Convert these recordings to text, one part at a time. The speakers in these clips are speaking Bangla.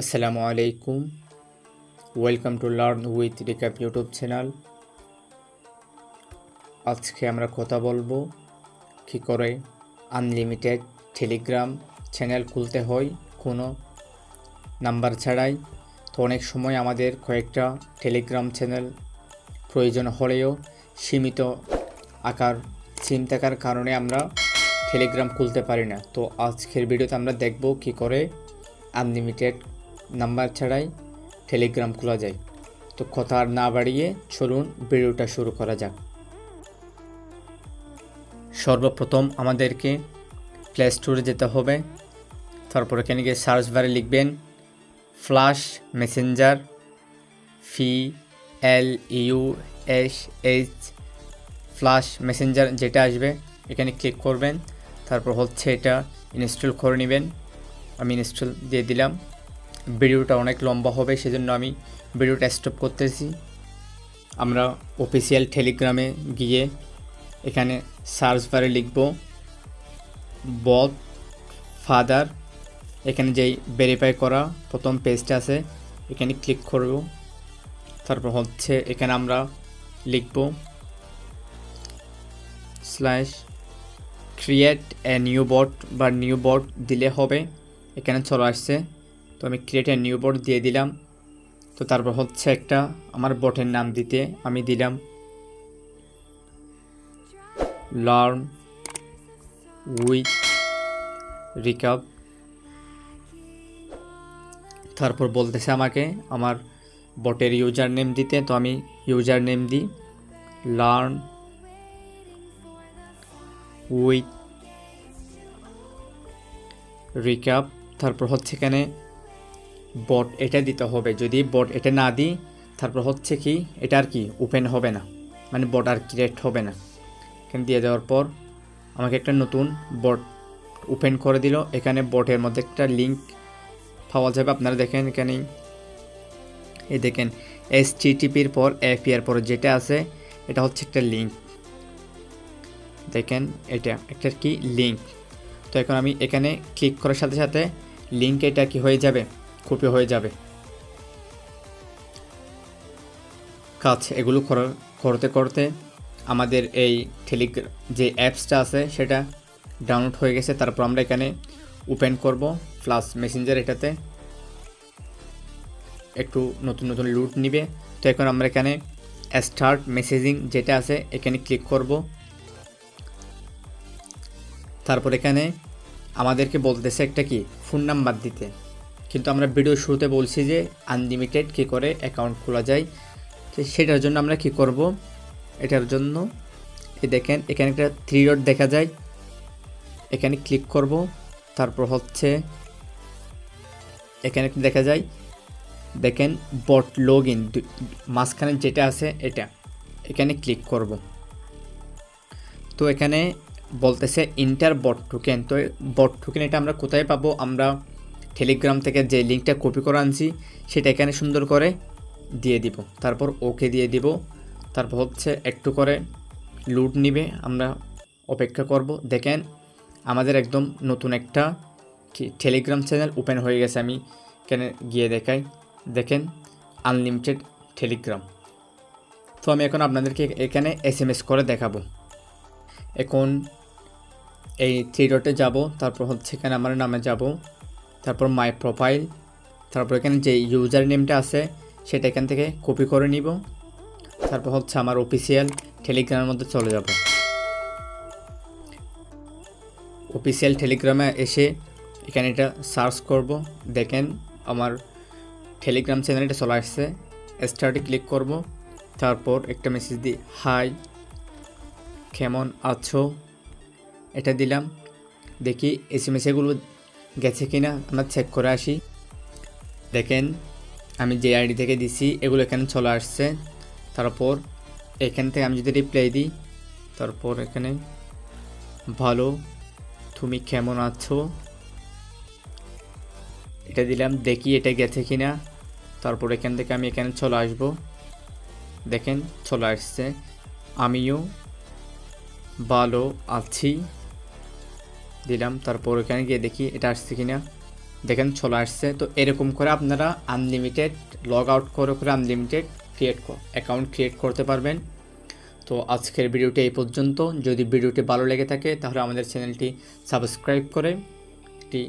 আসসালামু আলাইকুম। Welcome to learn with Recap YouTube channel আজকে আমরা কথা বলব, কী করে আনলিমিটেড টেলিগ্রাম চ্যানেল খুলতে হয় কোনো নাম্বার ছাড়াই। তো অনেক সময় আমাদের কয়েকটা টেলিগ্রাম চ্যানেল প্রয়োজন হলেও সীমিত আকার সিম থাকার কারণে আমরা টেলিগ্রাম খুলতে পারি না। তো আজকের ভিডিওতে আমরা দেখব কী করে আনলিমিটেড নাম্বার ছাড়াই টেলিগ্রাম খোলা যায়। তো কথা আর না বাড়িয়ে চলুন ভিডিওটা শুরু করা যাক। সর্বপ্রথম আমাদেরকে প্লে স্টোরে যেতে হবে। তারপর এখানে গিয়ে সার্চ বারে লিখবেন Flush Messenger F L U S H flush messenger যেটা আসবে, এখানে ক্লিক করবেন। তারপর হচ্ছে এটা ইনস্টল করে নেবেন। আমি ইনস্টল দিয়ে দিলাম। ভিডিওটা অনেক লম্বা হবে, সেজন্য আমি ভিডিওটা স্টপ করতেছি। আমরা অফিসিয়াল টেলিগ্রামে গিয়ে এখানে সার্চ বারে লিখব বদ ফাদার এখানে যেই ভেরিফাই করা প্রথম পেজটা আছে, এখানে ক্লিক করব। তারপর হচ্ছে এখানে আমরা লিখব slash create a new bot বা নিউ বট দিলে হবে। এখানে চলে আসছে। তো আমি ক্রিয়েট নিউ বট দিয়ে দিলাম। তো তারপর হচ্ছে একটা আমার বটের নাম দিতে আমি দিলাম। লার্ন উইথ রিকাপ তারপর বলতেছে আমাকে আমার বটের ইউজার নেম দিতে, তো আমি ইউজার নেম দিই। লার্ন উইথ রিক্যাপ তারপর হচ্ছে এখানে বট এটা দিতে হবে। যদি বট এটা না দিই, তারপর হচ্ছে কি, এটা আর কি ওপেন হবে না। মানে বট আর ক্রিয়েট হবে না। এখানে দিয়ে দেওয়ার পর আমাকে একটা নতুন বট ওপেন করে দিল। এখানে বটের মধ্যে একটা লিঙ্ক পাওয়া যাবে। আপনারা দেখেন এখানে এই দেখেন এস টিপির পর এপিআর পর যেটা আছে, এটা হচ্ছে একটা লিঙ্ক দেখেন, এটা একটা কি লিঙ্ক তো এখন আমি এখানে ক্লিক করার সাথে সাথে লিঙ্ক এটা কি হয়ে যাবে? কপি হয়ে যাবে। কাজ এগুলো করতে করতে আমাদের এই টেলিগ্রাম যে অ্যাপসটা আছে সেটা ডাউনলোড হয়ে গেছে। তারপর আমরা এখানে ওপেন করব প্লাস মেসেঞ্জার এটাতে। একটু নতুন নতুন লুট নিবে। তো এখন আমরা এখানে স্টার্ট মেসেজিং যেটা আছে এখানে ক্লিক করব। তারপর এখানে আমাদেরকে বলতেছে একটা কি? ফোন নাম্বার দিতে। কিন্তু আমরা ভিডিও শুরুতে বলছি যে আনলিমিটেড কী করে অ্যাকাউন্ট খোলা যায়। তো সেটার জন্য আমরা কি করব? এটার জন্য এই দেখেন, এখানে একটা থ্রি ডট দেখা যায়। এখানে ক্লিক করব, তারপর হচ্ছে এখানে দেখা যায়। দেখেন বট লগ ইন মাঝখানে যেটা আছে এটা। এখানে ক্লিক করব। তো এখানে বলতেছে ইন্টার বট টোকেন তো বট টোকেন এটা আমরা কোথায় পাবো? আমরা টেলিগ্রাম থেকে যে লিঙ্কটা কপি করে আনছি, সেটা এখানে সুন্দর করে দিয়ে দিব। তারপর ওকে দিয়ে দিব। তারপর হচ্ছে একটু করে লুট নিবে, আমরা অপেক্ষা করব। দেখেন, আমাদের একদম নতুন একটা টেলিগ্রাম চ্যানেল ওপেন হয়ে গেছে, আমি এখানে গিয়ে দেখাই। দেখেন আনলিমিটেড টেলিগ্রাম তো আমি এখন আপনাদেরকে এখানে এস এম এস করে দেখাবো। এখন এই থ্রি ডটে যাব, তারপর হচ্ছে এখানে আমার নামে যাব। তারপর মাই প্রোফাইল তারপর এখানে যে ইউজার নেমটা আছে, সেটা এখান থেকে কপি করে নিব। তারপর হচ্ছে আমার অফিসিয়াল টেলিগ্রামের মধ্যে চলে যাব। অফিসিয়াল টেলিগ্রামে এসে এখানে এটা সার্চ করব। দেখেন আমার টেলিগ্রাম চ্যানেলটা চলে আসছে। স্টার্টে ক্লিক করব। তারপর একটা মেসেজ দিই হাই কেমন আছো? এটা দিলাম। দেখি এস এম এসেগুলো গেছে কি না আমরা চেক করে আসি। দেখেন, আমি যে আইডি থেকে দিছি, এগুলো এখানে চলে আসছে। তারপর এখান থেকে আমি যদি রিপ্লাই দিই, তারপর এখানে, ভালো, তুমি কেমন আছো? এটা দিলাম, দেখি এটা গেছে কি না তারপর এখান থেকে আমি এখানে চলে আসব। দেখেন, চলে আসছে। আমিও ভালো আছি। দিলাম, তারপর ওখানে গিয়ে দেখি এটা আসছে কিনা। দেখেন, চলে আসছে। তো এরকম করে আপনারা আনলিমিটেড লগ আউট করে করে আনলিমিটেড ক্রিয়েট অ্যাকাউন্ট ক্রিয়েট করতে পারবেন। তো আজকের ভিডিওটি এই পর্যন্ত। যদি ভিডিওটি ভালো লেগে থাকে, তাহলে আমাদের চ্যানেলটি সাবস্ক্রাইব করে একটি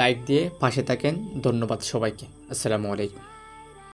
লাইক দিয়ে পাশে থাকেন। ধন্যবাদ সবাইকে। আসসালামু আলাইকুম।